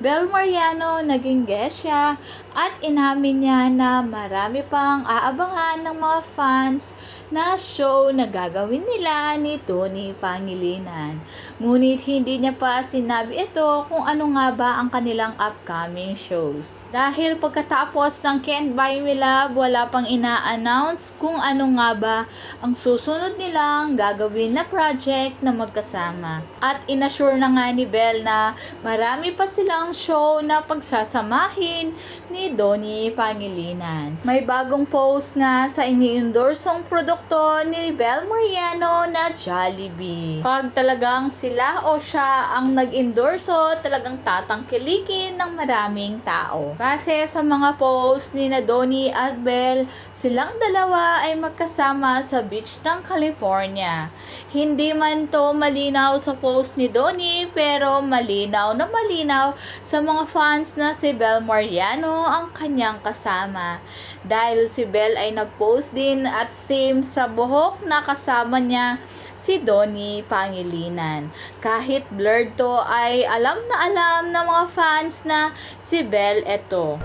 Mariano, naging guest siya at inamin niya na marami pang aabangan ng mga fans na show na gagawin nila ni Tony Pangilinan. Ngunit hindi niya pa sinabi ito kung ano nga ba ang kanilang upcoming shows. Dahil pagkatapos ng Can't Buy Me Love, wala pang ina-announce kung ano nga ba ang susunod nilang gagawin na project na magkasama. At inassure na nga ni Belle na marami pa silang show na pagsasamahin ni Donnie Pangilinan. May bagong post nga sa ini-endorsong produkto ni Belle Mariano na Jollibee. Pag talagang sila o siya ang nag-endorso, talagang tatangkilikin ng maraming tao. Kasi sa mga post ni na Donnie at Belle, silang dalawa ay magkasama sa beach ng California. Hindi man to malinaw sa post ni Donnie, pero malinaw na malinaw sa mga fans na si Belle Mariano ang kanyang kasama. Dahil si Belle ay nag-post din at same sa buhok na kasama niya si Donnie Pangilinan. Kahit blurred to ay alam na alam ng mga fans na si Belle eto.